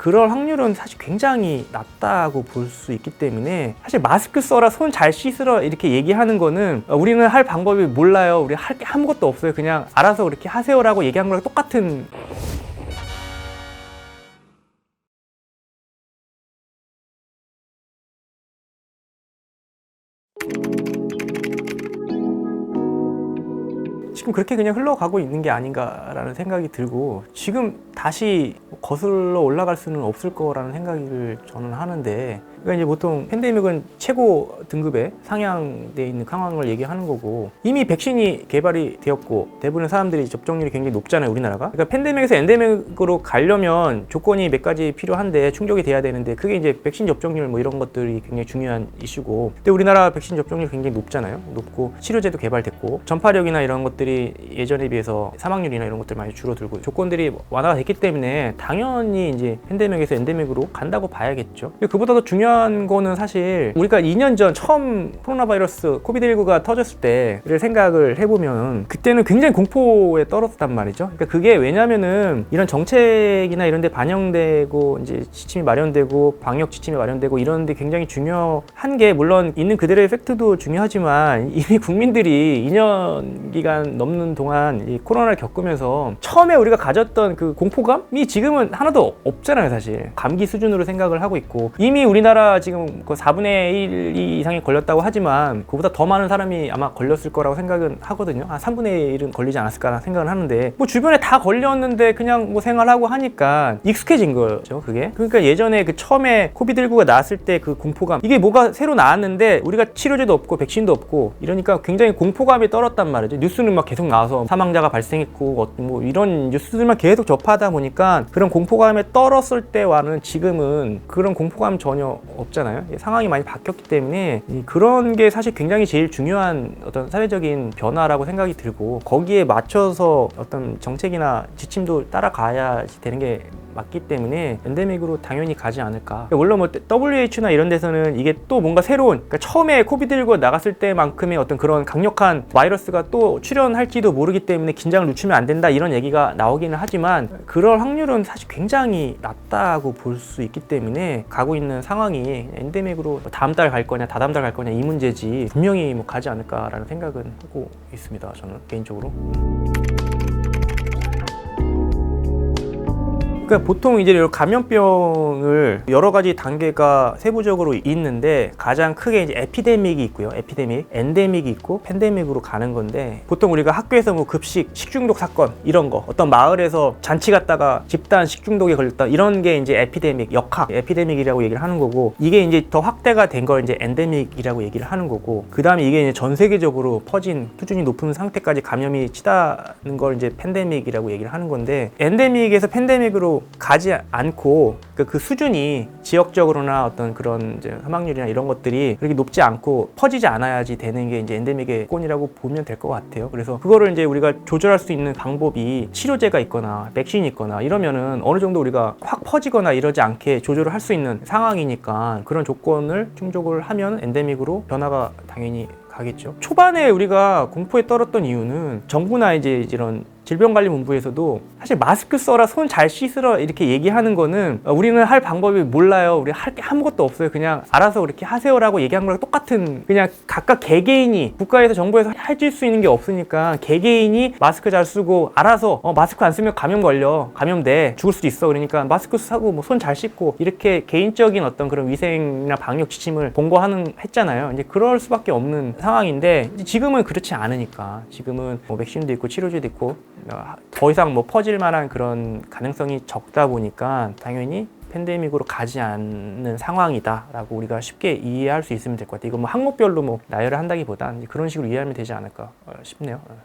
그럴 확률은 사실 굉장히 낮다고 볼 수 있기 때문에 사실 마스크 써라 손 잘 씻으라 이렇게 얘기하는 거는 어, 우리는 할 방법이 몰라요. 우리 할 게 아무것도 없어요. 그냥 알아서 그렇게 하세요라고 얘기한 거랑 똑같은 지금 그렇게 그냥 흘러가고 있는 게 아닌가라는 생각이 들고 지금 다시 거슬러 올라갈 수는 없을 거라는 생각을 저는 하는데 그러니까 이제 보통 팬데믹은 최고 등급에 상향돼 있는 상황을 얘기하는 거고 이미 백신이 개발이 되었고 대부분의 사람들이 접종률이 굉장히 높잖아요 우리나라가. 그러니까 팬데믹에서 엔데믹으로 가려면 조건이 몇 가지 필요한데 충족이 돼야 되는데 그게 이제 백신 접종률 뭐 이런 것들이 굉장히 중요한 이슈고 근데 우리나라 백신 접종률 굉장히 높잖아요. 높고 치료제도 개발됐고 전파력이나 이런 것들이 예전에 비해서 사망률이나 이런 것들 많이 줄어들고 조건들이 완화가 됐기 때문에 당연히 이제 팬데믹에서 엔데믹으로 간다고 봐야겠죠. 그보다 더 중요한 거는 사실 우리가 2년 전 처음 코로나 바이러스 코비드19가 터졌을 때를 생각을 해보면 그때는 굉장히 공포에 떨었단 말이죠. 그러니까 그게 왜냐면은 이런 정책이나 이런 데 반영되고 이제 지침이 마련되고 방역 지침이 마련되고 이런 데 굉장히 중요한 게 물론 있는 그대로의 팩트도 중요하지만 이미 국민들이 2년 기간 넘는 동안 이 코로나를 겪으면서 처음에 우리가 가졌던 그 공포감이 지금은 하나도 없잖아요 사실. 감기 수준으로 생각을 하고 있고 이미 우리나라 지금 그 4분의 1 이상이 걸렸다고 하지만 그보다 더 많은 사람이 아마 걸렸을 거라고 생각은 하거든요. 한 3분의 1은 걸리지 않았을까 생각을 하는데 뭐 주변에 다 걸렸는데 그냥 뭐 생활하고 하니까 익숙해진 거죠 그게. 그러니까 예전에 그 처음에 코비드19가 나왔을 때 그 공포감 이게 뭐가 새로 나왔는데 우리가 치료제도 없고 백신도 없고 이러니까 굉장히 공포감이 떨었단 말이죠. 뉴스는 막 계속 나와서 사망자가 발생했고 뭐 이런 뉴스들만 계속 접하다 보니까 그런 공포감에 떨었을 때와는 지금은 그런 공포감 전혀 없잖아요. 상황이 많이 바뀌었기 때문에 이 그런 게 사실 굉장히 제일 중요한 어떤 사회적인 변화라고 생각이 들고 거기에 맞춰서 어떤 정책이나 지침도 따라가야 되는 게 맞기 때문에 엔데믹으로 당연히 가지 않을까. 물론 뭐 WH나 이런 데서는 이게 또 뭔가 새로운 그러니까 처음에 코비드19 나갔을 때만큼의 어떤 그런 강력한 바이러스가 또 출현할지도 모르기 때문에 긴장을 늦추면 안 된다 이런 얘기가 나오기는 하지만 그럴 확률은 사실 굉장히 낮다고 볼 수 있기 때문에 가고 있는 상황이 엔데믹으로 다음 달 갈 거냐 다다음 달 갈 거냐 이 문제지 분명히 뭐 가지 않을까라는 생각은 하고 있습니다. 저는 개인적으로. 그러니까 보통 이제 감염병을 여러 가지 단계가 세부적으로 있는데 가장 크게 이제 에피데믹이 있고요. 에피데믹, 엔데믹이 있고 팬데믹으로 가는 건데 보통 우리가 학교에서 뭐 급식 식중독 사건 이런 거 어떤 마을에서 잔치 갔다가 집단 식중독에 걸렸다 이런 게 이제 에피데믹, 역학 에피데믹이라고 얘기를 하는 거고 이게 이제 더 확대가 된 걸 이제 엔데믹이라고 얘기를 하는 거고 그다음에 이게 이제 전 세계적으로 퍼진 수준이 높은 상태까지 감염이 치다는 걸 이제 팬데믹이라고 얘기를 하는 건데 엔데믹에서 팬데믹으로 가지 않고 그, 그 수준이 지역적으로나 어떤 그런 이제 사망률이나 이런 것들이 그렇게 높지 않고 퍼지지 않아야지 되는 게 이제 엔데믹의 권이라고 보면 될 것 같아요. 그래서 그거를 이제 우리가 조절할 수 있는 방법이 치료제가 있거나 백신이 있거나 이러면은 어느 정도 우리가 확 퍼지거나 이러지 않게 조절을 할 수 있는 상황이니까 그런 조건을 충족을 하면 엔데믹으로 변화가 당연히 가겠죠. 초반에 우리가 공포에 떨었던 이유는 정부나 이제 이런 질병관리본부에서도 사실 마스크 써라 손 잘 씻으라 이렇게 얘기하는 거는 우리는 할 방법이 몰라요. 우리 할 게 아무것도 없어요. 그냥 알아서 그렇게 하세요라고 얘기한 거랑 똑같은 그냥 각각 개개인이 국가에서 정부에서 해줄 수 있는 게 없으니까 개개인이 마스크 잘 쓰고 알아서 어, 마스크 안 쓰면 감염 걸려. 감염돼. 죽을 수도 있어. 그러니까 마스크 쓰고 뭐 손 잘 씻고 이렇게 개인적인 어떤 그런 위생이나 방역 지침을 본거하는 했잖아요. 이제 그럴 수밖에 없는 상황인데 지금은 그렇지 않으니까. 지금은 뭐 백신도 있고 치료제도 있고. 어, 더 이상 뭐 퍼질 만한 그런 가능성이 적다 보니까 당연히 팬데믹으로 가지 않는 상황이다라고 우리가 쉽게 이해할 수 있으면 될 것 같아요. 이거 뭐 항목별로 뭐 나열을 한다기보단 그런 식으로 이해하면 되지 않을까 어, 싶네요. 어.